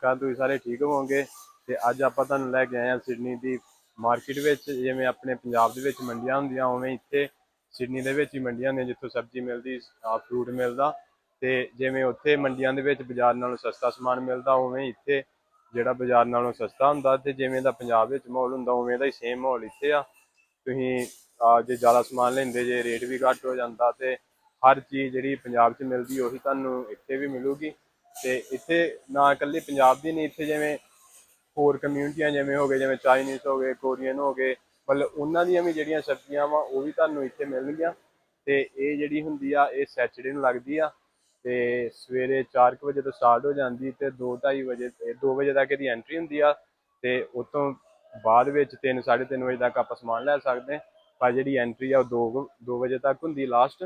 ਸਾਰਿਆਂ ਤੁਸੀਂ ਸਾਰੇ ਠੀਕ ਹੋਵੋਗੇ। ਤੇ ਅੱਜ ਆਪਾਂ ਤੁਹਾਨੂੰ ਲੈ ਕੇ ਆਏ ਹਾਂ ਸਿਡਨੀ ਦੀ ਮਾਰਕੀਟ ਵਿੱਚ, ਜਿਵੇਂ ਆਪਣੇ ਪੰਜਾਬ ਦੇ ਵਿੱਚ ਮੰਡੀਆਂ ਹੁੰਦੀਆਂ, ਉਵੇਂ ਇੱਥੇ ਸਿਡਨੀ ਦੇ ਵਿੱਚ ਹੀ ਮੰਡੀਆਂ ਨੇ ਜਿੱਥੋਂ ਸਬਜ਼ੀ ਮਿਲਦੀ ਫਰੂਟ ਮਿਲਦਾ। ਤੇ ਜਿਵੇਂ ਉੱਥੇ ਮੰਡੀਆਂ ਦੇ ਵਿੱਚ ਬਾਜ਼ਾਰ ਨਾਲੋਂ ਸਸਤਾ ਸਮਾਨ ਮਿਲਦਾ, ਉਵੇਂ ਹੀ ਇੱਥੇ ਜਿਹੜਾ ਬਾਜ਼ਾਰ ਨਾਲੋਂ ਸਸਤਾ ਹੁੰਦਾ। ਤੇ ਜਿਵੇਂ ਦਾ ਪੰਜਾਬ ਵਿੱਚ ਮਾਹੌਲ ਹੁੰਦਾ, ਉਵੇਂ ਦਾ ਹੀ ਸੇਮ ਮਾਹੌਲ ਇੱਥੇ ਆ। ਤੁਸੀਂ ਜੇ ਜ਼ਿਆਦਾ ਸਮਾਨ ਲੈਂਦੇ, ਜੇ ਰੇਟ ਵੀ ਘੱਟ ਹੋ ਜਾਂਦਾ, ਤੇ ਹਰ ਚੀਜ਼ ਜਿਹੜੀ ਪੰਜਾਬ 'ਚ ਮਿਲਦੀ, ਉਹੀ ਤੁਹਾਨੂੰ ਇੱਥੇ ਵੀ ਮਿਲੂਗੀ। ਤੇ ਇੱਥੇ ਨਾ ਇਕੱਲੀ ਪੰਜਾਬ ਦੀ ਨਹੀਂ, ਇੱਥੇ ਜਿਵੇਂ ਹੋਰ ਕਮਿਊਨਿਟੀਆਂ ਜਿਵੇਂ ਹੋ ਗਏ, ਜਿਵੇਂ ਚਾਈਨੀਜ਼ ਹੋ ਗਏ ਕੋਰੀਅਨ ਹੋ ਗਏ, ਮਤਲਬ ਉਹਨਾਂ ਦੀਆਂ ਵੀ ਜਿਹੜੀਆਂ ਸਬਜ਼ੀਆਂ ਵਾ, ਉਹ ਵੀ ਤੁਹਾਨੂੰ ਇੱਥੇ ਮਿਲਣਗੀਆਂ। ਤੇ ਇਹ ਜਿਹੜੀ ਹੁੰਦੀ ਆ, ਇਹ ਸੈਚਰਡੇ ਨੂੰ ਲੱਗਦੀ ਆ। ਤੇ ਸਵੇਰੇ 4 ਵਜੇ ਤੋਂ ਸਟਾਰਟ ਹੋ ਜਾਂਦੀ ਤੇ 2:30 ਵਜੇ 2 ਵਜੇ ਤੱਕ ਇਹਦੀ ਐਂਟਰੀ ਹੁੰਦੀ ਆ। ਤੇ ਉਤੋਂ ਬਾਅਦ ਵਿੱਚ 3 3:30 ਵਜੇ ਤੱਕ ਆਪਾਂ ਸਮਾਨ ਲੈ ਸਕਦੇ ਹਾਂ। ਪਰ ਜਿਹੜੀ ਐਂਟਰੀ ਆ, ਉਹ 2 2 ਵਜੇ ਤੱਕ ਹੁੰਦੀ ਲਾਸਟ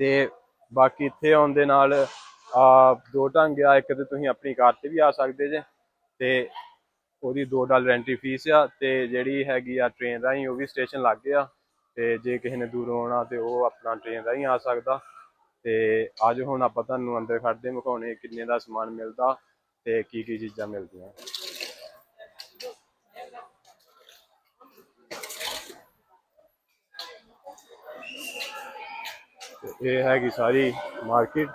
ਤੇ ਬਾਕੀ ਇੱਥੇ ਆਉਣ ਦੇ ਨਾਲ ਆ ਦੋ ਢੰਗ ਆ, ਇੱਕ ਤੇ ਤੁਸੀਂ ਆਪਣੀ ਕਾਰ ਤੇ ਵੀ ਆ ਸਕਦੇ ਜੇ, ਤੇ ਉਹਦੀ 2 ਡਾਲਰ ਐਂਟਰੀ ਫੀਸ ਆ, ਤੇ ਜਿਹੜੀ ਹੈਗੀ ਆ ਟ੍ਰੇਨ ਰਾਹੀਂ ਉਹ ਵੀ ਸਟੇਸ਼ਨ ਲੱਗ ਆ, ਤੇ ਜੇ ਕਿਸੇ ਨੇ ਦੂਰੋਂ ਆਉਣਾ ਤੇ ਉਹ ਆਪਣਾ ਟ੍ਰੇਨ ਰਾਹੀਂ ਆ ਸਕਦਾ। ਤੇ ਅੱਜ ਹੁਣ ਆਪਾਂ ਤੁਹਾਨੂੰ ਅੰਦਰ ਖੜਦੇ ਵਿਖਾਉਣੇ ਕਿੰਨੇ ਦਾ ਸਮਾਨ ਮਿਲਦਾ ਤੇ ਕੀ ਕੀ ਚੀਜ਼ਾਂ ਮਿਲਦੀਆਂ। ਇਹ ਹੈਗੀ ਸਾਰੀ ਮਾਰਕੀਟ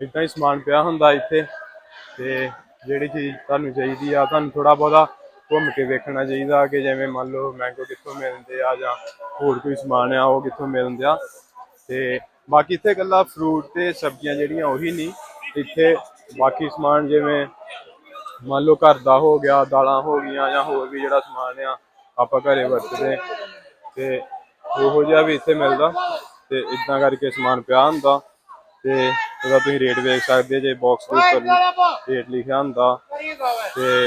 ਇਦਾਂ ਹੀ ਸਮਾਨ ਪਿਆ ਹੁੰਦਾ ਇੱਥੇ ਤੇ ਜਿਹੜੀ ਚੀਜ਼ ਤੁਹਾਨੂੰ ਚਾਹੀਦੀ ਆ, ਤੁਹਾਨੂੰ ਥੋੜਾ ਬਹੁਤਾ ਘੁੰਮ ਕੇ ਵੇਖਣਾ ਚਾਹੀਦਾ ਕਿ ਜਿਵੇਂ ਮੰਨ ਲਓ ਮੈਂਗੋ ਕਿੱਥੋਂ ਮਿਲਦੇ ਆ ਜਾਂ ਹੋਰ ਕੋਈ ਸਮਾਨ ਆ, ਉਹ ਕਿੱਥੋਂ ਮਿਲਦੇ ਆ। ਤੇ ਬਾਕੀ ਇੱਥੇ ਇਕੱਲਾ ਫਰੂਟ ਤੇ ਸਬਜ਼ੀਆਂ ਜਿਹੜੀਆਂ ਉਹੀ ਨਹੀਂ, ਇੱਥੇ ਬਾਕੀ ਸਮਾਨ ਜਿਵੇਂ ਮੰਨ ਲਓ ਘਰ ਦਾ ਹੋ ਗਿਆ, ਦਾਲਾਂ ਹੋ ਗਈਆਂ ਜਾਂ ਹੋਰ ਵੀ ਜਿਹੜਾ ਸਮਾਨ ਆ, ਆਪਾਂ ਘਰੇ ਵਰਤਦੇ ਤੇ ਉਹੋ ਜਿਹਾ ਵੀ ਇੱਥੇ ਮਿਲਦਾ ਤੇ ਇਦਾਂ ਕਰਕੇ ਸਮਾਨ ਪਿਆ ਹੁੰਦਾ ਤੇ ਉਹਦਾ ਤੁਸੀਂ ਰੇਟ ਵੇਖ ਸਕਦੇ ਜੇ ਬਾਕਸ ਦੇ ਉੱਪਰ ਰੇਟ ਲਿਖਿਆ ਹੁੰਦਾ ਤੇ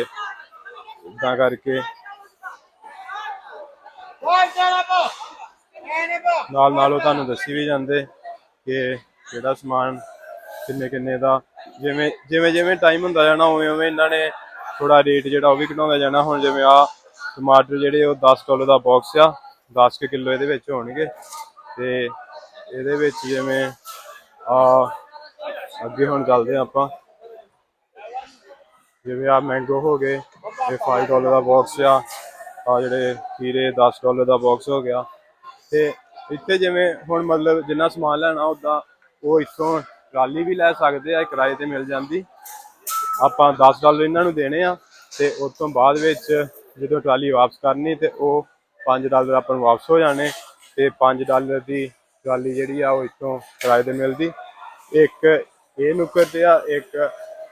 ਇਦਾਂ ਕਰਕੇ ਨਾਲ ਨਾਲ ਉਹ ਤੁਹਾਨੂੰ ਦੱਸੀ ਵੀ ਜਾਂਦੇ ਕਿ ਕਿਹੜਾ ਸਮਾਨ ਕਿੰਨੇ ਕਿੰਨੇ ਦਾ ਜਿਵੇਂ ਜਿਵੇਂ ਜਿਵੇਂ ਟਾਈਮ ਹੁੰਦਾ ਜਾਣਾ ਉਵੇਂ ਉਵੇਂ ਇਹਨਾਂ ਨੇ ਥੋੜਾ ਰੇਟ ਜਿਹੜਾ ਉਹ ਵੀ ਘਟਾਉਂਦਾ ਜਾਣਾ। ਹੁਣ ਜਿਵੇਂ ਆ ਟਮਾਟਰ ਜਿਹੜੇ ਉਹ 10 ਡਾਲਰ ਦਾ ਬਾਕਸ ਆ 10 ਕਿ ਕਿਲੋ ਇਹਦੇ ਵਿੱਚ ਹੋਣਗੇ। ਤੇ ਇਹਦੇ ਵਿੱਚ ਜਿਵੇਂ ਆ ਅੱਗੇ ਹੁਣ ਚੱਲਦੇ ਆ ਆਪਾਂ। ਜਿਵੇਂ ਆ ਮੈਂਗੋ ਹੋ ਗਏ, ਇਹ 5 ਡਾਲਰ ਦਾ ਬਾਕਸ ਆ। ਆ ਜਿਹੜੇ ਖੀਰੇ 10 ਡਾਲਰ ਦਾ ਬਾਕਸ ਹੋ ਗਿਆ। ਤੇ ਇੱਥੇ ਜਿਵੇਂ ਹੁਣ ਮਤਲਬ ਜਿੰਨਾ ਸਮਾਨ ਲੈਣਾ ਉਦਾਂ ਉਹ ਇੱਥੋਂ ਟਰਾਲੀ ਵੀ ਲੈ ਸਕਦੇ ਆ ਕਿਰਾਏ ਤੇ ਮਿਲ ਜਾਂਦੀ। ਆਪਾਂ 10 ਡਾਲਰ ਇਹਨਾਂ ਨੂੰ ਦੇਣੇ ਆ ਤੇ ਉਸ ਤੋਂ ਬਾਅਦ ਵਿੱਚ ਜਦੋਂ ਟਰਾਲੀ ਵਾਪਸ ਕਰਨੀ ਤੇ ਉਹ 5 ਡਾਲਰ ਆਪਾਂ ਨੂੰ ਵਾਪਸ ਹੋ ਜਾਣੇ। ਤੇ 5 ਡਾਲਰ ਦੀ ਟਰਾਲੀ ਜਿਹੜੀ ਆ ਉਹ ਇੱਥੋਂ ਕਿਰਾਏ ਤੇ ਮਿਲਦੀ। ਇੱਕ ਇਹ ਨੁੱਕਰ ਤੇ ਆ, ਇੱਕ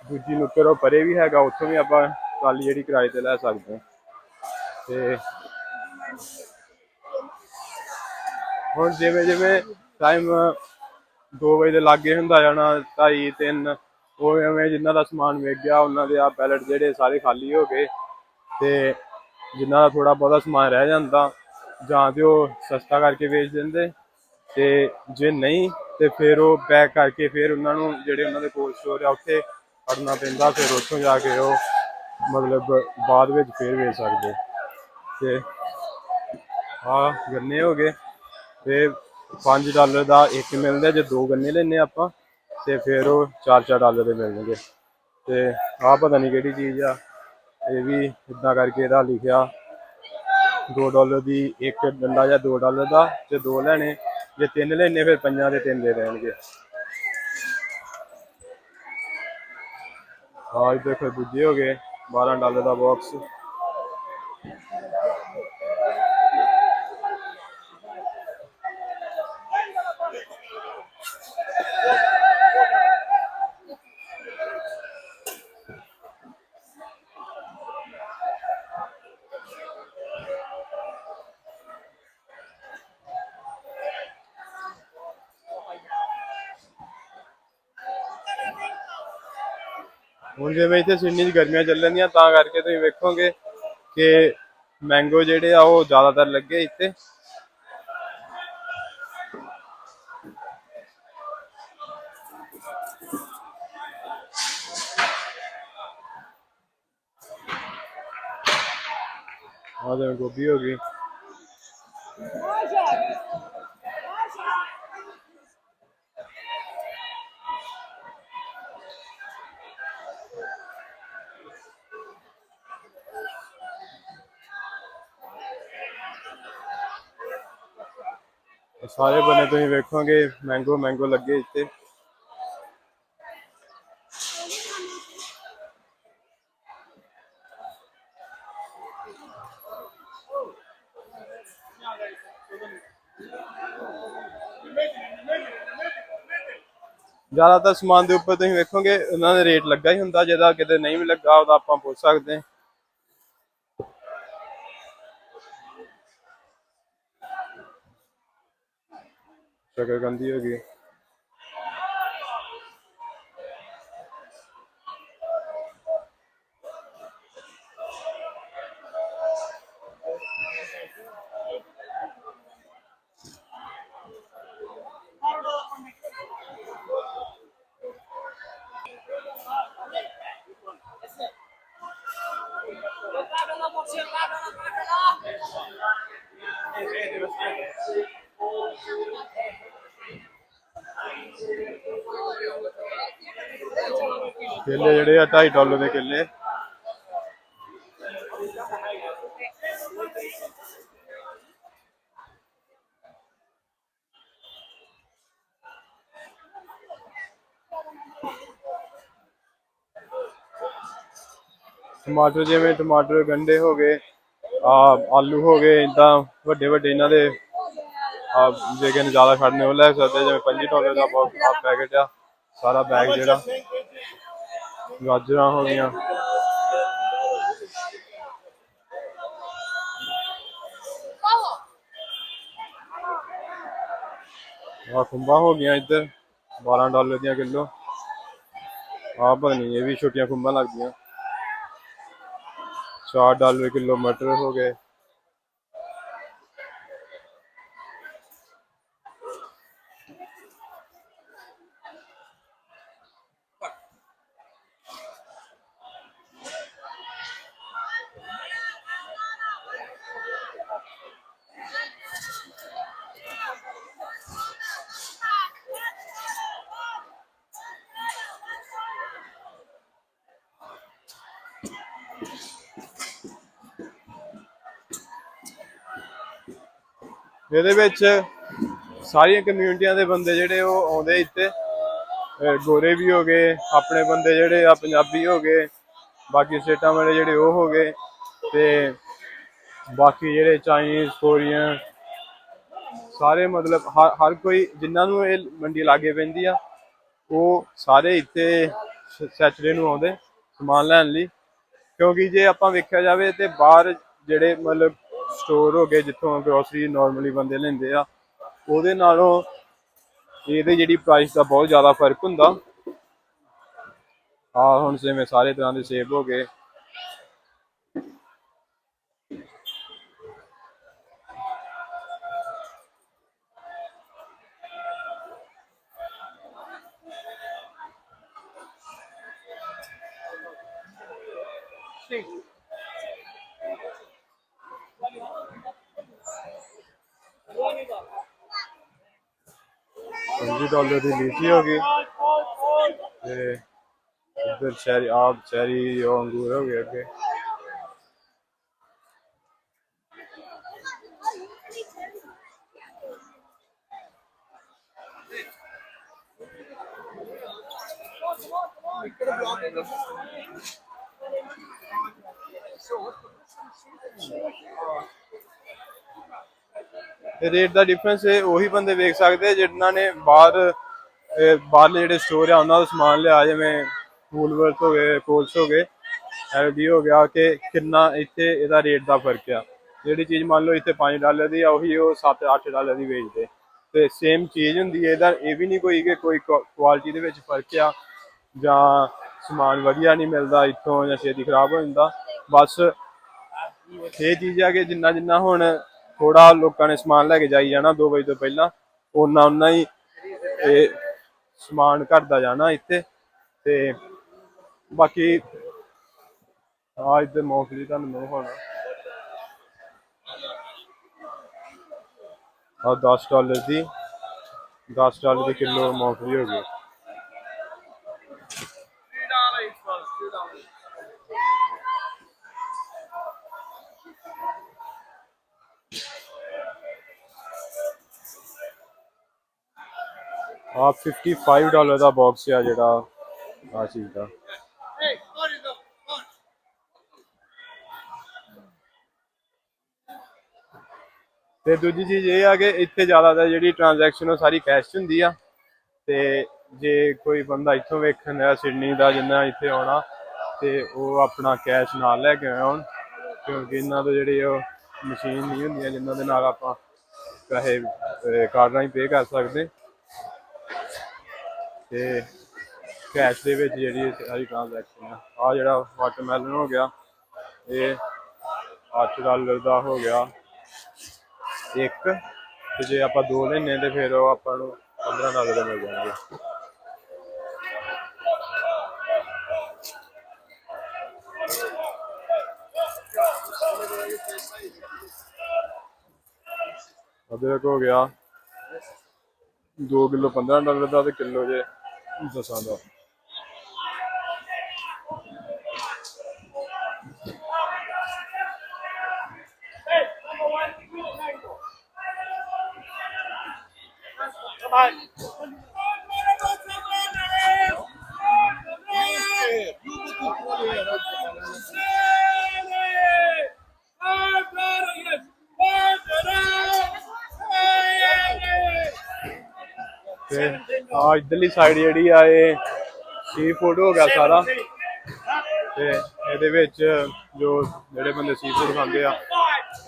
ਦੂਜੀ ਨੁੱਕਰ ਉਹ ਪਰੇ ਵੀ ਹੈਗਾ, ਉੱਥੋਂ ਵੀ ਆਪਾਂ ਟਰਾਲੀ ਜਿਹੜੀ ਕਿਰਾਏ ਤੇ ਲੈ ਸਕਦੇ ਹਾਂ। ਤੇ ਹੁਣ ਜਿਵੇਂ ਜਿਵੇਂ ਟਾਈਮ 2 ਵਜੇ ਦੇ ਲਾਗੇ ਹੁੰਦਾ ਜਾਣਾ 2:30 3 ਉਹ ਐਵੇਂ ਜਿਨ੍ਹਾਂ ਦਾ ਸਮਾਨ ਵੇਚ ਗਿਆ, ਉਹਨਾਂ ਦੇ ਆ ਪੈਲਟ ਜਿਹੜੇ ਸਾਰੇ ਖਾਲੀ ਹੋ ਗਏ। ਤੇ ਜਿਨ੍ਹਾਂ ਦਾ ਥੋੜਾ ਬਹੁਤਾ ਸਮਾਨ ਰਹਿ ਜਾਂਦਾ, ਜਾਂ ਤੇ ਉਹ ਸਸਤਾ ਕਰਕੇ ਵੇਚ ਦਿੰਦੇ। ਤੇ ਜੇ ਨਹੀਂ ਤੇ ਫਿਰ ਉਹ ਪੈਕ ਕਰਕੇ ਫਿਰ ਉਹਨਾਂ ਨੂੰ ਜਿਹੜੇ ਉਹਨਾਂ ਦੇ ਕੋਲ ਸਟੋਰ ਆ ਉੱਥੇ ਖੜਨਾ ਪੈਂਦਾ, ਫਿਰ ਉੱਥੋਂ ਜਾ ਕੇ ਉਹ ਮਤਲਬ ਬਾਅਦ ਵਿੱਚ ਫਿਰ ਵੇਚ ਸਕਦੇ। ਤੇ ਆ ਗੰਨੇ ਹੋ ਗਏ, ਤੇ 5 ਡਾਲਰ ਦਾ ਇੱਕ ਮਿਲਦਾ, ਜੇ ਦੋ ਗੰਨੇ ਲੈਨੇ ਆਪਾਂ, ਤੇ ਫਿਰ ਉਹ 4-4 ਡਾਲਰ ਦੇ ਮਿਲਣਗੇ। ਤੇ ਆ ਪਤਾ ਨਹੀਂ ਕਿਹੜੀ ਚੀਜ਼ ਆ, ਇਹ ਵੀ ਇਦਾਂ ਕਰਕੇ ਇਹਦਾ ਲਿਖਿਆ 2 ਡਾਲਰ ਦੀ ਇੱਕ ਡੰਡਾ ਜਾਂ 2 ਡਾਲਰ ਦਾ ਤੇ ਦੋ ਲੈਣੇ ਜੇ ਤਿੰਨ ਲੈਣੇ ਫਿਰ ਪੰਜਾਂ ਦੇ ਤਿੰਨ ਦੇ ਦੇਣਗੇ। ਆ ਇਹ ਦੇਖੋ ਦੂਜੇ ਹੋ ਗਏ 12 ਡਾਲਰ ਦਾ ਬਾਕਸ ਜਿਵੇਂ ਇੱਥੇ ਸਿਡਨੀ 'ਚ ਗਰਮੀਆਂ ਚੱਲਣ ਦੀਆਂ ਤਾਂ ਕਰਕੇ ਤੁਸੀਂ ਵੇਖੋਗੇ ਕਿ ਮੈਂਗੋ ਜਿਹੜੇ ਆ ਉਹ ਜ਼ਿਆਦਾਤਰ ਲੱਗੇ ਇੱਥੇ। ਆਹ ਦੇ ਗੋਭੀ ਹੋ ਗਈ। ਸਾਰੇ ਬੰਨੇ ਤੁਸੀਂ ਵੇਖੋਗੇ ਮੈਂਗੋ ਮੈਂਗੋ ਲੱਗੇ ਇੱਥੇ। ਜ਼ਿਆਦਾਤਰ ਸਮਾਨ ਦੇ ਉੱਪਰ ਤੁਸੀਂ ਵੇਖੋਗੇ, ਉਹਨਾਂ ਦਾ ਰੇਟ ਲੱਗਾ ਹੀ ਹੁੰਦਾ, ਜਿਹਦਾ ਕਿਤੇ ਨਹੀਂ ਵੀ ਲੱਗਾ, ਉਹਦਾ ਆਪਾਂ ਪੁੱਛ ਸਕਦੇ ਹਾਂ। ਸ਼ਕਰਕੰਦੀ ਹੋ ਗਈ 2.5 ਡਾਲਰ ਦੇ ਕੇਲੇ। ਟਮਾਟਰ ਜਿਵੇਂ ਟਮਾਟਰ ਗੰਡੇ ਹੋ ਗਏ, ਆ ਆਲੂ ਹੋ ਗਏ ਇਦਾਂ ਵੱਡੇ ਵੱਡੇ ਇਹਨਾਂ ਦੇ, ਆ ਜੇ ਕਿਨ ਜ਼ਿਆਦਾ ਖੜਨੇ ਉਹ ਲੈ ਸਕਦੇ ਜਿਵੇਂ 25 ਡਾਲਰ ਦਾ ਬਹੁਤ ਪੈਕੇਟ ਆ, ਸਾਰਾ ਬੈਗ ਜਿਹੜਾ। ਗਾਜਰਾਂ ਹੋ ਗਈਆਂ ਆ ਖੁੰਬਾਂ ਹੋ ਗਈਆਂ ਇੱਧਰ 12 ਡਾਲਰ ਦੀਆਂ ਕਿਲੋ ਆ ਪਤਾ ਨਹੀਂ ਇਹ ਵੀ ਛੋਟੀਆਂ ਖੁੰਬਾਂ ਲੱਗਦੀਆਂ 4 ਡਾਲਰ ਕਿਲੋ ਮਟਰ ਹੋ ਗਏ ਇਹਦੇ ਵਿੱਚ ਸਾਰੀਆਂ ਕਮਿਊਨਿਟੀਆਂ ਦੇ ਬੰਦੇ ਜਿਹੜੇ ਉਹ ਆਉਂਦੇ ਇੱਥੇ। ਗੋਰੇ ਵੀ ਹੋ ਗਏ, ਆਪਣੇ ਬੰਦੇ ਜਿਹੜੇ ਆ ਪੰਜਾਬੀ ਹੋ ਗਏ, ਬਾਕੀ ਸਟੇਟਾਂ ਵਾਲੇ ਜਿਹੜੇ ਉਹ ਹੋ ਗਏ ਤੇ ਬਾਕੀ ਜਿਹੜੇ ਚਾਈਨੀਜ਼ ਕੋਰੀਅਨ ਸਾਰੇ ਮਤਲਬ ਹਰ ਹਰ ਕੋਈ ਜਿਨ੍ਹਾਂ ਨੂੰ ਇਹ ਮੰਡੀ ਲਾਗੇ ਪੈਂਦੀ ਆ, ਉਹ ਸਾਰੇ ਇੱਥੇ ਸੈਚਰਡੇ ਨੂੰ ਆਉਂਦੇ ਸਮਾਨ ਲੈਣ ਲਈ। ਕਿਉਂਕਿ ਜੇ ਆਪਾਂ ਵੇਖਿਆ ਜਾਵੇ ਤੇ ਬਾਹਰ ਜਿਹੜੇ ਮਤਲਬ ਸਟੋਰ ਹੋ ਗਏ, ਜਿੱਥੋਂ ਗਰੋਸਰੀ ਨਾਰਮਲੀ ਬੰਦੇ ਲੈਂਦੇ ਆ। ਉਹਦੇ ਨਾਲੋਂ ਇਹਦੇ ਜਿਹੜੀ ਪ੍ਰਾਈਸ ਦਾ ਬਹੁਤ ਜ਼ਿਆਦਾ ਫ਼ਰਕ ਹੁੰਦਾ। ਆ ਹੁਣ ਜਿਵੇਂ ਸਾਰੇ ਤਰ੍ਹਾਂ ਦੇ ਸੇਬ ਹੋ ਗਏ। ਪੰਜੀ ਡਾਲਰ ਦੀ ਲੀਚੀ ਹੋ ਗਈ ਤੇ ਇੱਧਰ ਚੈਰੀ ਆਪ ਚੈਰੀ ਉਹ ਅੰਗੂਰ ਹੋ ਗਏ ਅੱਗੇ। ਰੇਟ ਦਾ ਡਿਫਰੈਂਸ ਉਹੀ ਬੰਦੇ ਵੇਖ ਸਕਦੇ ਆ ਜਿਨ੍ਹਾਂ ਨੇ ਬਾਹਰ ਬਾਹਰਲੇ ਜਿਹੜੇ ਸਟੋਰ ਆ, ਉਹਨਾਂ ਦਾ ਸਮਾਨ ਲਿਆ, ਜਿਵੇਂ ਵੂਲਵਰਥ ਹੋ ਗਏ ਕੋਲਸ ਹੋ ਗਏ ਐਲਡੀ ਹੋ ਗਿਆ, ਕਿ ਕਿੰਨਾ ਇੱਥੇ ਇਹਦਾ ਰੇਟ ਦਾ ਫ਼ਰਕ ਆ। ਜਿਹੜੀ ਚੀਜ਼ ਮੰਨ ਲਓ ਇੱਥੇ 5 ਡਾਲਰ ਦੀ ਆ, ਉਹੀ ਉਹ 7-8 ਡਾਲਰ ਦੀ ਵੇਚਦੇ। ਤੇ ਸੇਮ ਚੀਜ਼ ਹੁੰਦੀ ਹੈ, ਇਹਦਾ ਇਹ ਵੀ ਨਹੀਂ ਕੋਈ ਕਿ ਕੋਈ ਕੁਆਲਿਟੀ ਦੇ ਵਿੱਚ ਫ਼ਰਕ ਆ, ਜਾਂ ਸਮਾਨ ਵਧੀਆ ਨਹੀਂ ਮਿਲਦਾ ਇੱਥੋਂ, ਜਾਂ ਛੇਤੀ ਖਰਾਬ ਹੋ ਜਾਂਦਾ। ਬਸ ਇਹ ਚੀਜ਼ ਆ ਕਿ ਜਿੰਨਾ ਜਿੰਨਾ ਹੁਣ ਥੋੜਾ ਲੋਕਾਂ ਨੇ ਸਮਾਨ ਲੈ ਕੇ ਜਾਈ ਜਾਣਾ 2 ਵਜੇ ਤੋਂ ਪਹਿਲਾਂ। ਉਹਨਾਂ ਉਹਨਾਂ ਹੀ ਇਹ ਸਮਾਨ ਘਟਦਾ ਜਾਣਾ ਇੱਥੇ ਤੇ ਬਾਕੀ ਆ ਇੱਧਰ ਮੌਕਲੀ ਤੁਹਾਨੂੰ ਮਿਲ ਹੋਣਾ ਆ 10 ਡਾਲਰ ਦੀ 10 ਡਾਲਰ ਦੀ ਕਿਲੋ ਮੌਕਲੀ ਹੋ ਗਈ। ਆ 55 ਡਾਲਰ ਦਾ ਬਾਕਸ ਆ ਜਿਹੜਾ ਆ ਚੀਜ਼ ਦਾ। ਤੇ ਦੂਜੀ ਚੀਜ਼ ਇਹ ਆ ਕਿ ਇੱਥੇ ਜ਼ਿਆਦਾਤਰ ਜਿਹੜੀ ਟ੍ਰਾਂਜੈਕਸ਼ਨ ਉਹ ਸਾਰੀ ਕੈਸ਼ 'ਚ ਹੁੰਦੀ ਆ। ਤੇ ਜੇ ਕੋਈ ਬੰਦਾ ਇੱਥੋਂ ਵੇਖਣ ਆ ਸਿਡਨੀ ਦਾ ਜਿੰਨਾ ਇੱਥੇ ਆਉਣਾ, ਤੇ ਉਹ ਆਪਣਾ ਕੈਸ਼ ਨਾਲ ਲੈ ਕੇ ਆਉਣ, ਕਿਉਂਕਿ ਇਹਨਾਂ ਤੋਂ ਜਿਹੜੀ ਉਹ ਮਸ਼ੀਨ ਨਹੀਂ ਹੁੰਦੀਆਂ ਜਿਨ੍ਹਾਂ ਦੇ ਨਾਲ ਆਪਾਂ ਪੈਸੇ ਕਾਰਡ ਰਾਹੀਂ ਪੇ ਕਰ ਸਕਦੇ। ਤੇ ਕੈਸ਼ ਦੇ ਵਿੱਚ ਜਿਹੜੀ ਇਹ ਸਾਰੀ ਟ੍ਰਾਂਜੈਕਸ਼ਨ ਆ ਆ ਜਿਹੜਾ ਵਾਟਰਮੈਲਨ ਹੋ ਗਿਆ, ਇਹ 8 ਡਾਲਰ ਦਾ ਹੋ ਗਿਆ ਇੱਕ, ਤੇ ਜੇ ਆਪਾਂ ਦੋ ਲੈਣੇ ਤੇ ਫਿਰ ਉਹ ਆਪਾਂ ਨੂੰ 15 ਡਾਲਰ ਦੇ ਮਿਲ ਜਾਣਗੇ। ਅਦਰਕ ਹੋ ਗਿਆ 2 ਕਿਲੋ 15 ਡਾਲਰ ਦਾ ਤੇ ਕਿਲੋ ਜੇ ਦਸਾਂ ਦਾ ਤੇ ਆ ਇਧਰਲੀ ਸਾਈਡ ਜਿਹੜੀ ਆ ਇਹ ਸੀ ਫੂਡ ਹੋ ਗਿਆ ਸਾਰਾ। ਤੇ ਇਹਦੇ ਵਿੱਚ ਜੋ ਜਿਹੜੇ ਬੰਦੇ ਸੀ ਫੂਡ ਖਾਂਦੇ ਆ,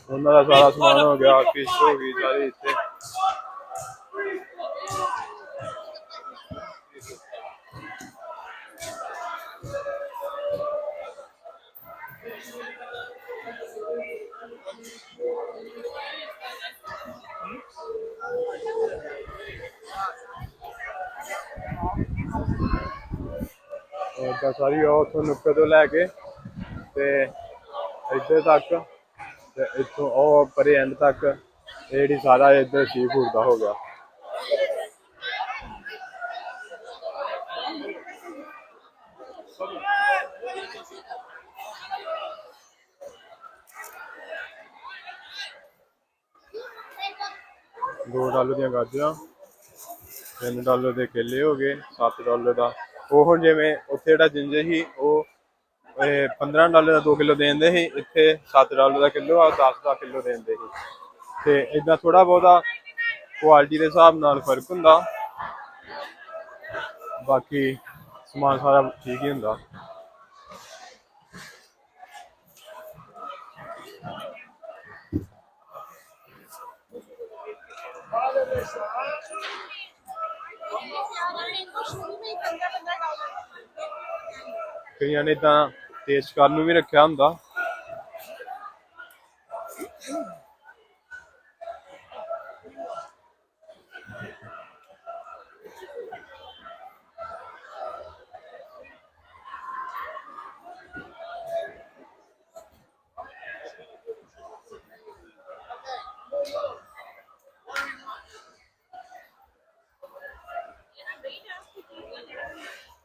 ਉਹਨਾਂ ਦਾ ਸਾਰਾ ਸਮਾਨ ਹੋ ਗਿਆ ਫਿਸ਼ ਹੋ ਗਈ, ਸਾਰੀ ਇੱਥੇ। ਸਾਰੀ ਉਹ ਉੱਥੋਂ ਨੁੱਕਰ ਤੋਂ ਲੈ ਕੇ ਤੇ ਇੱਧਰ ਤੱਕ ਤੇ ਇੱਥੋਂ ਉਹ ਪਰੇ ਐਂਡ ਤੱਕ ਇਹ ਜਿਹੜੀ ਸਾਰਾ ਇੱਧਰ ਸੀ ਫੂਡ ਦਾ ਹੋ ਗਿਆ। ਦੋ ਡਾਲਰ ਦੀਆਂ ਗਾਜਰਾਂ 3 ਡਾਲਰ ਦੇ ਕੇਲੇ ਹੋ ਗਏ 7 ਡਾਲਰ ਦਾ ਉਹ ਹੁਣ ਜਿਵੇਂ ਉੱਥੇ ਜਿਹੜਾ ਜਿੰਜੇ ਸੀ, ਉਹ, ਇਹ 15 ਡਾਲਰ ਦਾ 2 ਕਿਲੋ ਦੇਂਦੇ ਸੀ, ਇੱਥੇ 7 ਡਾਲਰ ਦਾ ਕਿਲੋ ਆ 10 ਦਾ ਕਿਲੋ ਦੇਂਦੇ ਸੀ। ਤੇ ਇਦਾਂ ਥੋੜਾ ਬਹੁਤਾ ਕੁਆਲਿਟੀ ਦੇ ਹਿਸਾਬ ਨਾਲ ਫ਼ਰਕ ਹੁੰਦਾ। ਬਾਕੀ ਸਮਾਨ ਸਾਰਾ ਠੀਕ ਹੀ ਹੁੰਦਾ। ਕਈਆਂ ਨੇ ਤਾਂ ਟੇਸਟ ਕਰਨ ਨੂੰ ਵੀ ਰੱਖਿਆ ਹੁੰਦਾ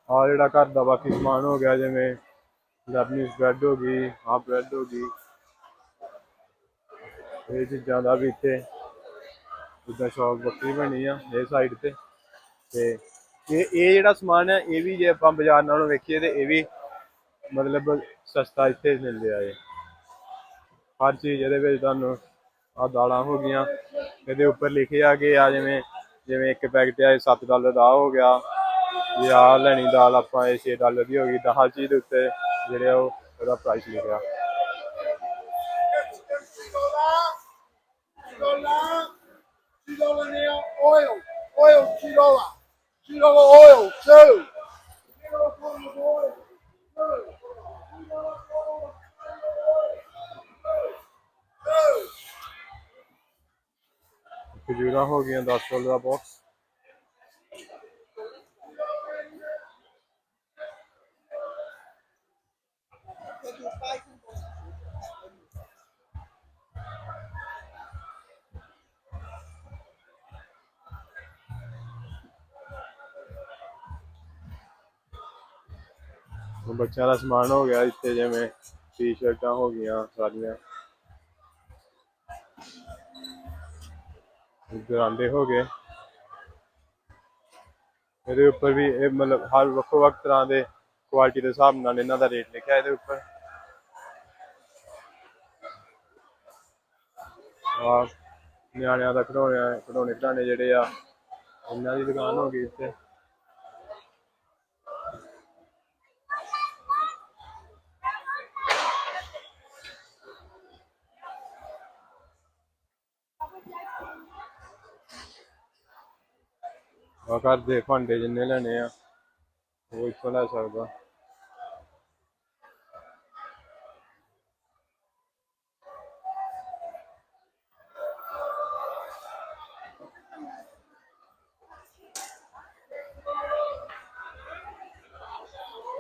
ਆ ਜਿਹੜਾ ਘਰ ਦਾ ਬਾਕੀ ਸਮਾਨ ਹੋ ਗਿਆ, ਜਿਵੇਂ ਲੈਬਨੀਜ਼ ਬ੍ਰੈਡ ਹੋ ਗਈ ਆ ਬ੍ਰੈਡ ਹੋ ਗਈ, ਇਹ ਚੀਜ਼ਾਂ ਦਾ ਵੀ ਇੱਥੇ ਜਿੱਦਾਂ ਸ਼ੌਪ ਵੱਖਰੀ ਬਣੀ ਆ, ਇਹ ਸਾਈਡ ਤੇ। ਤੇ ਇਹ ਇਹ ਜਿਹੜਾ ਸਮਾਨ ਹੈ ਇਹ ਵੀ ਜੇ ਆਪਾਂ ਬਾਜ਼ਾਰ ਨਾਲੋਂ ਵੇਖੀਏ ਤੇ ਇਹ ਵੀ ਮਤਲਬ ਸਸਤਾ ਇੱਥੇ ਮਿਲ ਰਿਹਾ ਹੈ ਹਰ ਚੀਜ਼ ਇਹਦੇ ਵਿੱਚ ਤੁਹਾਨੂੰ ਆ ਦਾਲਾਂ ਹੋ ਗਈਆਂ। ਇਹਦੇ ਉੱਪਰ ਲਿਖਿਆ ਕਿ ਆ ਜਿਵੇਂ ਜਿਵੇਂ ਇੱਕ ਪੈਕਟ ਆ, ਇਹ 7 ਡਾਲਰ ਦਾ ਹੋ ਗਿਆ। ਇਹ ਆ ਲੈਣੀ ਦਾਲ ਆਪਾਂ ਇਹ 6 ਡਾਲਰ ਦੀ ਹੋ ਗਈ ਹਰ ਚੀਜ਼ ਦੇ ਉੱਤੇ ਜਿਹੜੇ ਉਹ ਉਹਦਾ ਪ੍ਰਾਈਸ ਲਿਖਿਆ oil, oil. ਖਜੂਰਾਂ ਹੋ ਗਈਆਂ 10 ਡਾਲਰ ਦਾ ਬਾਕਸ ਬੱਚਿਆਂ ਦਾ ਸਮਾਨ ਹੋ ਗਿਆ, ਇੱਥੇ ਜਿਵੇਂ ਟੀ-ਸ਼ਰਟਾਂ ਹੋ ਗਈਆਂ ਸਾਰੀਆਂ। ਗਰਾਂਡੇ ਹੋ ਗਏ। ਇਹਦੇ ਉੱਪਰ ਵੀ ਇਹ ਮਤਲਬ ਹਰ ਵੱਖੋ ਵੱਖ ਤਰ੍ਹਾਂ ਦੇ ਕੁਆਲਿਟੀ ਦੇ ਹਿਸਾਬ ਨਾਲ ਇਹਨਾਂ ਦਾ ਰੇਟ ਲਿਖਿਆ ਇਹਦੇ ਉੱਪਰ। ਆ ਨਿਆਣਿਆਂ ਦਾ ਖਿਡੌਣੇ ਖਿਡੌਣੇ ਖਿਡਾਣੇ ਜਿਹੜੇ ਆ, ਇਹਨਾਂ ਦੀ ਦੁਕਾਨ ਹੋ ਗਈ ਇੱਥੇ। ਆ ਘਰ ਦੇ ਭਾਂਡੇ ਜਿੰਨੇ ਲੈਣੇ ਆ, ਉਹ ਇੱਥੋਂ ਲੈ ਸਕਦਾ।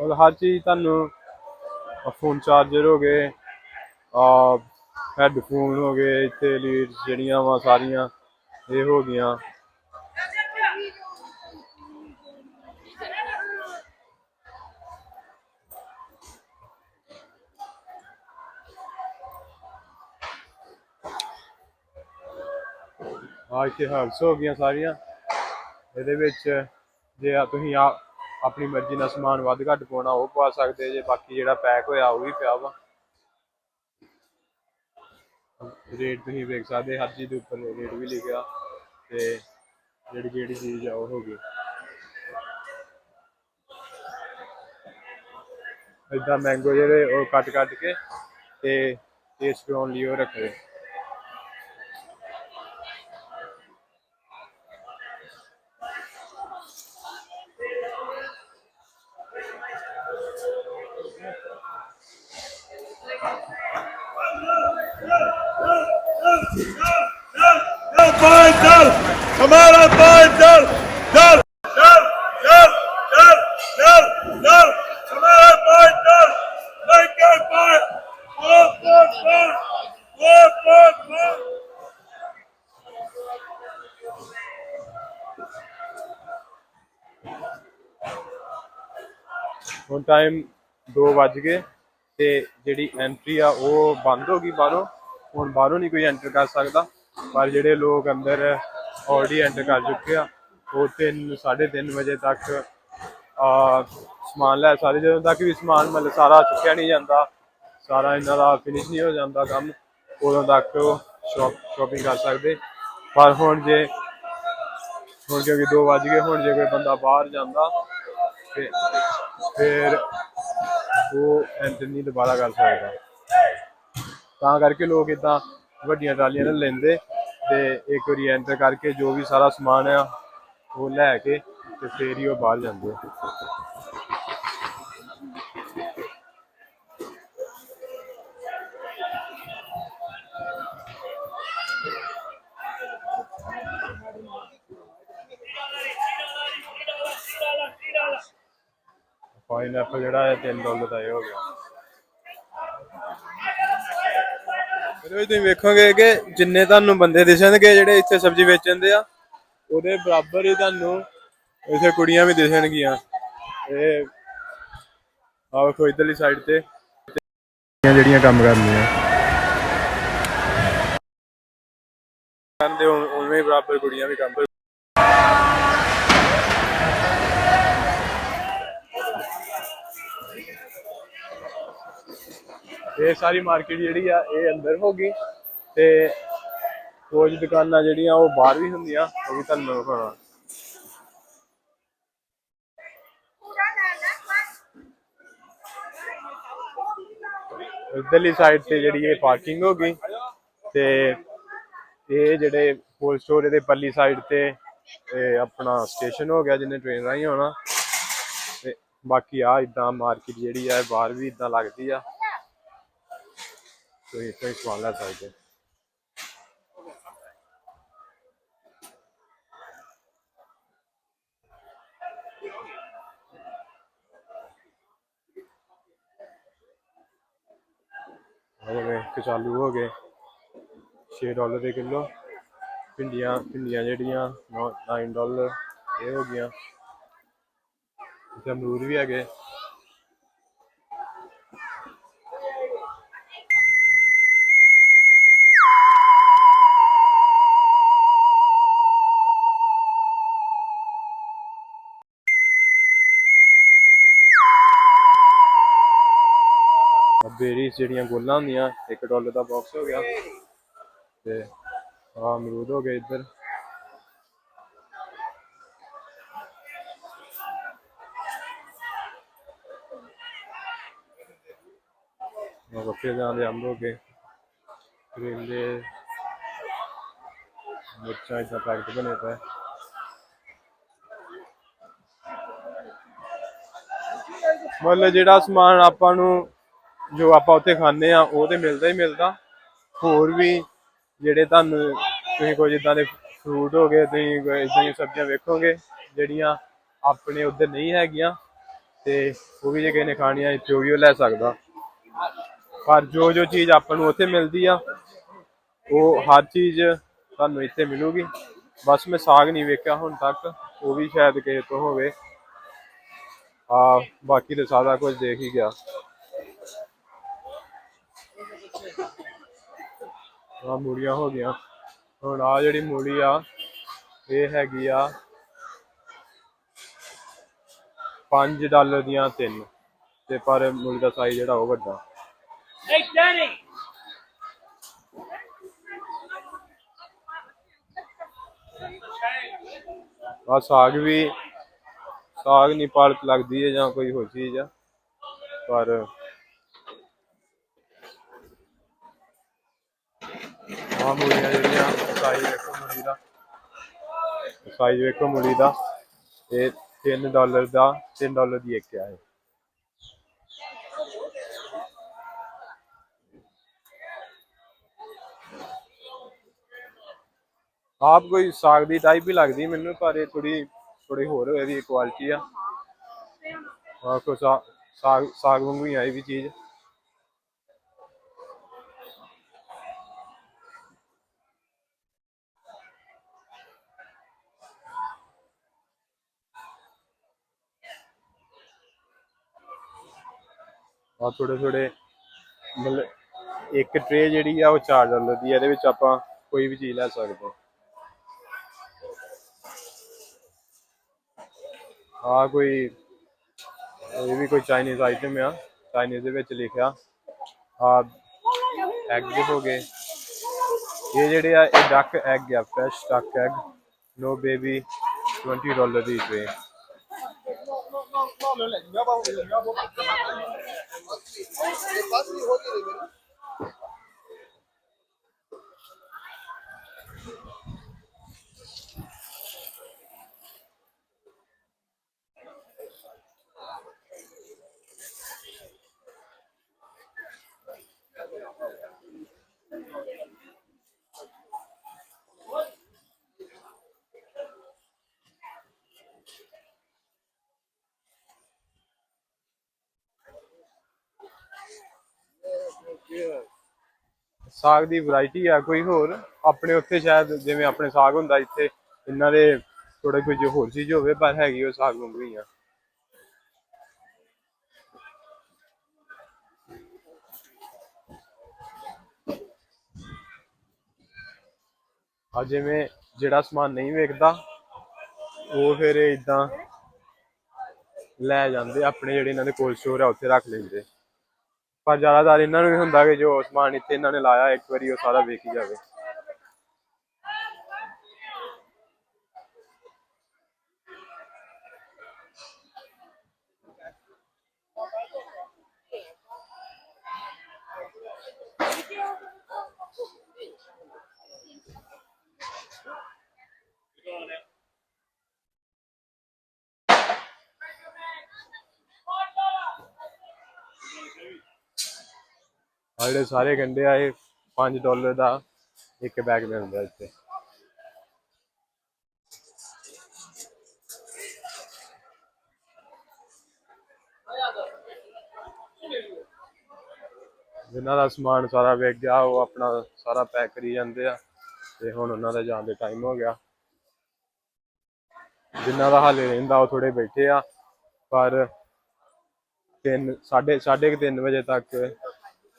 ਔਰ ਹਰ ਚੀਜ਼ ਤੁਹਾਨੂੰ ਫੋਨ ਚਾਰਜਰ ਹੋ ਗਏ ਆ ਹੈੱਡਫੋਨ ਹੋ ਗਏ, ਇੱਥੇ ਲੀਡਸ ਜਿਹੜੀਆਂ ਵਾ ਸਾਰੀਆਂ, ਇਹ ਹੋ ਗਈਆਂ। ਆ ਇੱਥੇ ਹਰਬਸ ਹੋ ਗਈਆਂ ਸਾਰੀਆਂ। ਇਹਦੇ ਵਿੱਚ ਜੇ ਆ ਤੁਸੀਂ ਆ ਆਪਣੀ ਮਰਜ਼ੀ ਨਾਲ ਸਮਾਨ ਵੱਧ ਘੱਟ ਪਾਉਣਾ, ਉਹ ਪਾ ਸਕਦੇ ਜੇ ਬਾਕੀ ਜਿਹੜਾ ਪੈਕ ਹੋਇਆ, ਉਹ ਵੀ ਪਿਆ ਵਾ। ਰੇਟ ਤੁਸੀਂ ਵੇਖ ਸਕਦੇ, ਹਰ ਚੀਜ਼ ਦੇ ਉੱਪਰ ਰੇਟ ਵੀ ਲਿਖਿਆ। ਤੇ ਜਿਹੜੀ ਜਿਹੜੀ ਚੀਜ਼ ਆ, ਉਹ ਹੋ ਗਈ। ਇਦਾਂ ਮੈਂਗੋ ਜਿਹੜੇ ਉਹ ਕੱਟ ਕੱਟ ਕੇ ਤੇ ਟੇਸਟ ਕਰਾਉਣ ਲਈ ਉਹ ਰੱਖਦੇ। ਟਾਈਮ 2 ਵੱਜ ਗਏ ਤੇ ਜਿਹੜੀ ਐਂਟਰੀ ਆ ਉਹ ਬੰਦ ਹੋ ਗਈ ਬਾਹਰੋਂ। ਹੁਣ ਬਾਹਰੋਂ ਨਹੀਂ ਕੋਈ ਐਂਟਰ ਕਰ ਸਕਦਾ, ਪਰ ਜਿਹੜੇ ਲੋਕ ਅੰਦਰ ਆਲਰੇਡੀ ਐਂਟਰ ਕਰ ਚੁੱਕੇ ਆ, ਉਹ 3 3:30 ਵਜੇ ਤੱਕ, ਆ, ਸਮਾਨ ਲੈ ਸਕਦੇ ਜਦੋਂ ਤੱਕ ਵੀ ਸਮਾਨ ਮਤਲਬ ਸਾਰਾ ਚੁੱਕਿਆ ਨਹੀਂ ਜਾਂਦਾ, ਸਾਰਾ ਇਹਨਾਂ ਦਾ ਫਿਨਿਸ਼ ਨਹੀਂ ਹੋ ਜਾਂਦਾ ਕੰਮ, ਉਦੋਂ ਤੱਕ ਉਹ ਸ਼ਾਪ ਸ਼ਾਪਿੰਗ ਕਰ ਸਕਦੇ। ਪਰ ਹੁਣ ਜੇ, ਹੁਣ ਕਿਉਂਕਿ 2 ਵੱਜ ਗਏ, ਹੁਣ ਜੇ ਕੋਈ ਬੰਦਾ ਬਾਹਰ ਜਾਂਦਾ, ਤੇ ਫਿਰ ਉਹ ਐਂਟਰ ਦੁਬਾਰਾ ਕਰ ਸਕਦਾ। ਤਾਂ ਕਰਕੇ ਲੋਕ ਇਦਾਂ ਵੱਡੀਆਂ ਟਰਾਲੀਆਂ ਨਾਲ ਲੈਂਦੇ ਤੇ ਇੱਕ ਵਾਰੀ ਐਂਟਰ ਕਰਕੇ ਜੋ ਵੀ ਸਾਰਾ ਸਮਾਨ ਆ, ਉਹ ਲੈ ਕੇ ਤੇ ਫੇਰ ਹੀ ਉਹ ਬਾਹਰ ਜਾਂਦੇ ਪਾਈਨਐਪਲ ਜਿਹੜਾ ਹੈ 3 ਡਾਲਰ ਦਾ ਇਹ ਹੋ ਗਿਆ। ਵਿੱਚ ਤੁਸੀਂ ਵੇਖੋਗੇ ਕਿ ਜਿੰਨੇ ਤੁਹਾਨੂੰ ਬੰਦੇ ਦਿਸਣਗੇ ਜਿਹੜੇ ਇੱਥੇ ਸਬਜ਼ੀ ਵੇਚਣ ਆ ਉਹਦੇ ਬਰਾਬਰ ਹੀ ਤੁਹਾਨੂੰ ਇੱਥੇ ਕੁੜੀਆਂ ਵੀ ਦਿਸਣਗੀਆਂ। ਇਹ ਆਹ ਵੇਖੋ ਇਧਰਲੀ ਸਾਈਡ ਤੇ। ਜਿਹੜੀਆਂ ਕੰਮ ਕਰਦੀਆਂ ਕਰਦੇ ਉਵੇਂ ਬਰਾਬਰ ਕੁੜੀਆਂ ਵੀ ਕੰਮ ਇਹ ਸਾਰੀ ਮਾਰਕੀਟ ਜਿਹੜੀ ਆ, ਇਹ ਅੰਦਰ ਹੋ ਗਈ ਤੇ ਕੁਝ ਦੁਕਾਨਾਂ ਜਿਹੜੀਆਂ, ਉਹ ਬਾਹਰ ਵੀ ਹੁੰਦੀਆਂ, ਉਹ ਵੀ ਤੁਹਾਨੂੰ ਦਿਖਾਉਣਾ। ਇਧਰਲੀ ਸਾਈਡ ਤੇ ਜਿਹੜੀ ਇਹ ਪਾਰਕਿੰਗ ਹੋ ਗਈ ਤੇ ਇਹ ਜਿਹੜੇ ਕੋਲ ਸਟੋਰ ਇਹਦੇ ਪੱਲੀ ਸਾਈਡ ਤੇ ਇਹ ਆਪਣਾ ਸਟੇਸ਼ਨ ਹੋ ਗਿਆ ਜਿੰਨੇ ਟ੍ਰੇਨ ਰਾਹੀਂ ਹੋਣਾ ਤੇ ਬਾਕੀ ਆ ਇਦਾਂ ਮਾਰਕੀਟ ਜਿਹੜੀ ਆ ਬਾਹਰ ਵੀ ਇਦਾਂ ਲੱਗਦੀ ਆ। ਤੁਸੀਂ ਇੱਥੋਂ ਹੀ ਸਮਾਨ ਲੈ ਸਕਦੇ ਜਿਵੇਂ ਕਚਾਲੂ ਹੋ ਗਏ 6 ਡਾਲਰ ਦੇ ਕਿਲੋ ਭਿੰਡੀਆਂ ਭਿੰਡੀਆਂ ਜਿਹੜੀਆਂ 9 ਡਾਲਰ ਇਹ ਹੋ ਗਈਆਂ ਇੱਥੇ ਅਮਰੂਦ ਵੀ ਹੈਗੇ ਬੇਰੀਜ਼ ਜਿਹੜੀਆਂ ਗੋਲਾਂ ਹੁੰਦੀਆਂ 1 ਡਾਲਰ ਦਾ ਬਾਕਸ ਹੋ ਗਿਆ ਤੇ ਆ ਅਮਰੂਦ ਹੋ ਗਏ ਇੱਧਰ। ਉਹ ਬੱਕੇ ਦੇ ਅੰਬ ਹੋ ਗਏ ਕਰੇਲੇ ਮਿਰਚਾਂ ਦਾ ਪੈਕਟ ਬਣੇ ਪਏ। ਮਤਲਬ ਜਿਹੜਾ ਸਮਾਨ ਆਪਾਂ ਨੂੰ ਜੋ ਆਪਾਂ ਉੱਥੇ ਖਾਂਦੇ ਆ ਉਹ ਤੇ ਮਿਲਦਾ ਹੀ ਮਿਲਦਾ। ਹੋਰ ਵੀ ਜਿਹੜੇ ਤੁਹਾਨੂੰ ਤੁਸੀਂ ਕੋਈ ਇਦਾਂ ਦੇ ਫਰੂਟ ਹੋ ਗਏ, ਤੁਸੀਂ ਕੋਈ ਇਦਾਂ ਦੀਆਂ ਸਬਜ਼ੀਆਂ ਵੇਖੋਗੇ, ਜਿਹੜੀਆਂ ਆਪਣੇ ਉੱਧਰ ਨਹੀਂ ਹੈਗੀਆਂ, ਤੇ ਉਹ ਵੀ ਜੇ ਕਿਸੇ ਨੇ ਖਾਣੀਆਂ, ਇੱਥੇ ਉਹ ਵੀ ਲੈ ਸਕਦਾ। ਪਰ ਜੋ ਜੋ ਚੀਜ਼ ਆਪਾਂ ਨੂੰ ਉੱਥੇ ਮਿਲਦੀ ਆ, ਉਹ ਹਰ ਚੀਜ਼ ਤੁਹਾਨੂੰ ਇੱਥੇ ਮਿਲੂਗੀ। ਬਸ ਮੈਂ ਸਾਗ ਨਹੀਂ ਵੇਖਿਆ ਹੁਣ ਤੱਕ, ਉਹ ਵੀ ਸ਼ਾਇਦ ਕਿਸੇ ਤੋਂ ਹੋਵੇ। ਆ, ਬਾਕੀ ਤਾਂ ਸਾਰਾ ਕੁਝ ਦੇਖ ਹੀ ਗਿਆ। ਆ ਮੂਲੀਆਂ ਹੋ ਗਈਆਂ। ਹੁਣ ਆ ਜਿਹੜੀ ਮੂਲੀ ਆ ਇਹ ਹੈਗੀ ਆ 5 ਡਾਲਰ ਦੀਆਂ ਤਿੰਨ। ਤੇ ਪਰ ਮੂਲੀ ਦਾ ਸਾਈਜ਼ ਜਿਹੜਾ ਉਹ ਵੱਡਾ। Hey, Danny! ਆ ਸਾਗ ਵੀ ਸਾਗ ਨਹੀਂ ਪਾਲਕ ਲੱਗਦੀ ਹੈ ਜਾਂ ਕੋਈ ਹੋਰ ਚੀਜ਼ ਆ ਪਰ ਆ ਮੂਲੀਆਂ ਜਿਹੜੀਆਂ ਸਾਈਜ਼ ਵੇਖੋ ਮੂਲੀ ਦਾ। ਸਾਈਜ਼ ਵੇਖੋ ਮੂਲੀ ਦਾ ਇਹ 3 ਡਾਲਰ ਦਾ 3 ਡਾਲਰ ਦੀ ਇੱਕ ਆ ਆਪ ਕੋਈ ਸਾਗ ਦੀ ਟਾਈਪ ਹੀ ਲੱਗਦੀ ਮੈਨੂੰ, ਪਰ ਇਹ ਥੋੜੀ ਥੋੜੀ ਹੋਰ ਇਹਦੀ ਕੁਆਲਿਟੀ ਆ। ਆ ਕੋ ਸਾਗ ਸਾਗ ਵਾਂਗੂ ਹੀ ਆਈ ਵੀ ਚੀਜ਼। ਆ ਥੋੜੇ ਥੋੜੇ ਮਤਲਬ ਇੱਕ ਟਰੇ ਜਿਹੜੀ ਆ ਉਹ 4 ਡਾਲਰ ਦੀ ਆ, ਇਹਦੇ ਵਿੱਚ ਆਪਾਂ ਕੋਈ ਵੀ ਚੀਜ਼ ਲੈ ਸਕਦੇ ਹਾਂ। ਆ ਕੋਈ, ਇਹ ਵੀ ਕੋਈ ਚਾਈਨੀਜ਼ ਆਈਟਮ ਆ ਚਾਈਨੀਜ਼ ਦੇ ਵਿੱਚ ਲਿਖਿਆ ਆ ਐਗ ਹੋ ਗਏ। ਇਹ ਜਿਹੜੇ ਆ, ਇਹ ਡੱਕ ਐਗ ਆ fresh duck egg no baby 20 dollar ਦੀ ਟ੍ਰੇ पास भी होती नहीं मेरी ਸਾਗ ਦੀ ਵੈਰਾਈਟੀ ਆ ਕੋਈ ਹੋਰ? ਆਪਣੇ ਉੱਥੇ ਸ਼ਾਇਦ ਜਿਵੇਂ ਆਪਣੇ ਸਾਗ ਹੁੰਦਾ ਇੱਥੇ, ਇਹਨਾਂ ਦੇ ਥੋੜਾ ਕੁਝ ਹੋਰ ਚੀਜ਼ ਹੋਵੇ, ਪਰ ਹੈਗੀ ਉਹ ਸਾਗ ਵਾਂਗੂ ਹੀ ਆ। ਆ ਜਿਵੇਂ ਜਿਹੜਾ ਸਮਾਨ ਨਹੀਂ ਵੇਖਦਾ, ਉਹ ਫਿਰ ਇਦਾਂ ਲੈ ਜਾਂਦੇ, ਆਪਣੇ ਜਿਹੜੇ ਇਹਨਾਂ ਦੇ ਕੋਲ ਸਟੋਰ ਆ, ਉੱਥੇ ਰੱਖ ਲੈਂਦੇ। ਪਰ ਜ਼ਿਆਦਾਤਰ ਇਹਨਾਂ ਨੂੰ ਵੀ ਹੁੰਦਾ ਕਿ ਜੋ ਸਮਾਨ ਇੱਥੇ ਇਹਨਾਂ ਨੇ ਲਾਇਆ, ਇੱਕ ਵਾਰੀ ਉਹ ਸਾਰਾ ਵੇਖੀ ਜਾਵੇ। ਆ ਜਿਹੜੇ ਸਾਰੇ ਗੰਡੇ ਆ, ਇਹ 5 ਡਾਲਰ ਦਾ ਇੱਕ ਬੈਗ ਮਿਲਦਾ ਇੱਥੇ। ਜਿਨ੍ਹਾਂ ਦਾ ਸਮਾਨ ਸਾਰਾ ਵਿਕ ਗਿਆ, ਉਹ ਆਪਣਾ ਸਾਰਾ ਪੈਕ ਕਰੀ ਜਾਂਦੇ ਆ ਤੇ ਹੁਣ ਉਹਨਾਂ ਦਾ ਜਾਣ ਦੇ ਟਾਈਮ ਹੋ ਗਿਆ। ਜਿਨ੍ਹਾਂ ਦਾ ਹਾਲੇ ਰਹਿੰਦਾ, ਉਹ ਥੋੜੇ ਬੈਠੇ ਆ, ਪਰ ਤਿੰਨ, ਸਾਢੇ ਸਾਢੇ ਕੁ ਤਿੰਨ ਵਜੇ ਤੱਕ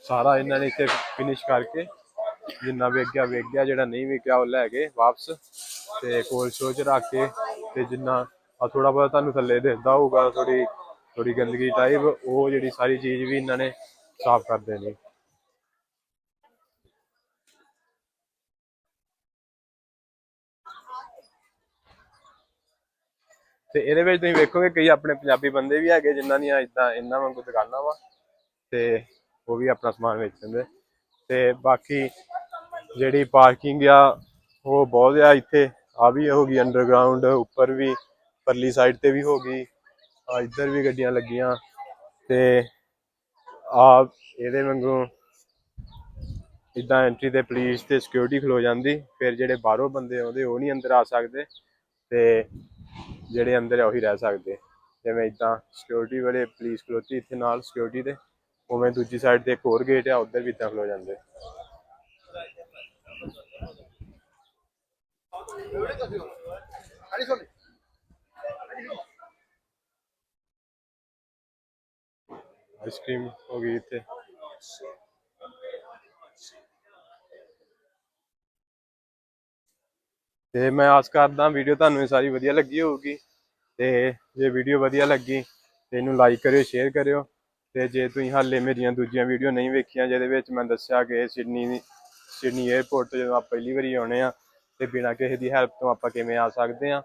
ਸਾਰਾ ਇਹਨਾਂ ਨੇ ਇੱਥੇ ਫਿਨਿਸ਼ ਕਰਕੇ, ਜਿੰਨਾ ਵੇਚ ਗਿਆ ਗਿਆ ਜਿਹੜਾ ਨਹੀਂ ਵੇਖਿਆ ਉਹ ਲੈ ਕੇ ਵਾਪਸ ਤੇ ਕੋਲ ਸਟੋਰ ਰੱਖ ਕੇ ਤੇ ਜਿੰਨਾ ਆ ਥੋੜਾ ਬਹੁਤ ਤੁਹਾਨੂੰ ਥੱਲੇ ਦਿਸਦਾ ਹੋਊਗਾ ਥੋੜੀ ਥੋੜੀ ਗੰਦਗੀ ਟਾਈਪ ਉਹ ਜਿਹੜੀ ਸਾਰੀ ਚੀਜ਼ ਵੀ ਇਹਨਾਂ ਨੇ ਸਾਫ਼ ਕਰ ਦੇਣੀ। ਤੇ ਇਹਦੇ ਵਿੱਚ ਤੁਸੀਂ ਵੇਖੋਗੇ ਕਈ ਆਪਣੇ ਪੰਜਾਬੀ ਬੰਦੇ ਵੀ ਹੈਗੇ ਜਿਨ੍ਹਾਂ ਦੀਆਂ ਇਦਾਂ ਇਹਨਾਂ ਵਾਂਗੂ ਦੁਕਾਨਾਂ ਵਾ ਤੇ ਉਹ ਵੀ ਆਪਣਾ ਸਮਾਨ ਵੇਚ ਦਿੰਦੇ ਤੇ ਬਾਕੀ ਜਿਹੜੀ ਪਾਰਕਿੰਗ ਆ, ਉਹ ਬਹੁਤ ਆ ਇੱਥੇ। ਆ ਵੀ ਹੋ ਗਈ ਅੰਡਰਗਰਾਉਂਡ ਉੱਪਰ ਵੀ ਪਰਲੀ ਸਾਈਡ ਤੇ ਵੀ ਹੋ ਗਈ। ਆ ਇੱਧਰ ਵੀ ਗੱਡੀਆਂ ਲੱਗੀਆਂ। ਤੇ ਆ ਇਹਦੇ ਵਾਂਗੂ ਇਦਾਂ ਐਂਟਰੀ ਤੇ ਪੁਲਿਸ ਤੇ ਸਿਕਿਉਰਿਟੀ ਖਲੋ ਜਾਂਦੀ। ਫਿਰ ਜਿਹੜੇ ਬਾਹਰੋਂ ਬੰਦੇ ਆਉਂਦੇ, ਉਹ ਨਹੀਂ ਅੰਦਰ ਆ ਸਕਦੇ। ਤੇ ਜਿਹੜੇ ਅੰਦਰ ਆ, ਉਹੀ ਰਹਿ ਸਕਦੇ। ਜਿਵੇਂ ਇਦਾਂ ਸਿਕਿਉਰਿਟੀ ਵਾਲੇ ਪੁਲਿਸ ਖਲੋਤੀ ਇੱਥੇ ਨਾਲ ਸਿਕਿਉਰਿਟੀ ਦੇ। ਉਵੇਂ ਦੂਜੀ ਸਾਈਡ ਤੇ ਇੱਕ ਹੋਰ ਗੇਟ ਆ, ਉੱਧਰ ਵੀ ਤਾਂ ਖਲੋ ਜਾਂਦੇ। ਆਈਸਕ੍ਰੀਮ ਹੋ ਗਈ ਇੱਥੇ। ਤੇ ਮੈਂ ਆਸ ਕਰਦਾ ਵੀਡੀਓ ਤੁਹਾਨੂੰ ਇਹ ਸਾਰੀ ਵਧੀਆ ਲੱਗੀ ਹੋਊਗੀ। ਤੇ ਜੇ ਵੀਡੀਓ ਵਧੀਆ ਲੱਗੀ, ਤੇ ਇਹਨੂੰ ਲਾਈਕ ਕਰਿਓ ਸ਼ੇਅਰ ਕਰਿਓ। ਤੇ ਜੇ ਤੁਸੀਂ ਹਾਲੇ ਮੇਰੀਆਂ ਦੂਜੀਆਂ ਵੀਡੀਓ ਨਹੀਂ ਵੇਖੀਆਂ, ਜਿਹਦੇ ਵਿੱਚ ਮੈਂ ਦੱਸਿਆ ਕਿ ਸਿਡਨੀ ਸਿਡਨੀ 에ਅਰਪੋਰਟ ਤੋਂ ਜਦੋਂ ਆਪਾਂ ਪਹਿਲੀ ਵਾਰੀ ਆਉਣੇ ਆ, ਤੇ ਬਿਨਾਂ ਕਿਸੇ ਦੀ ਹੈਲਪ ਤੋਂ ਆਪਾਂ ਕਿਵੇਂ ਆ ਸਕਦੇ ਆ?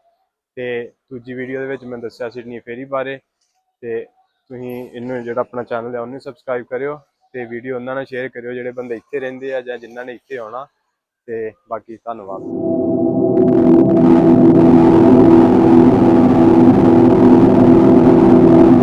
ਤੇ ਦੂਜੀ ਵੀਡੀਓ ਦੇ ਵਿੱਚ ਮੈਂ ਦੱਸਿਆ ਸਿਡਨੀ ਫੇਰੀ ਬਾਰੇ, ਤੇ ਤੁਸੀਂ ਇਹਨੂੰ ਜਿਹੜਾ ਆਪਣਾ ਚੈਨਲ ਹੈ ਉਹਨੂੰ ਸਬਸਕ੍ਰਾਈਬ ਕਰਿਓ, ਤੇ ਵੀਡੀਓ ਉਹਨਾਂ ਨਾਲ ਸ਼ੇਅਰ ਕਰਿਓ ਜਿਹੜੇ ਬੰਦੇ ਇੱਥੇ ਰਹਿੰਦੇ ਆ ਜਾਂ ਜਿਨ੍ਹਾਂ ਨੇ ਇੱਥੇ ਆਉਣਾ, ਤੇ ਬਾਕੀ ਧੰਨਵਾਦ।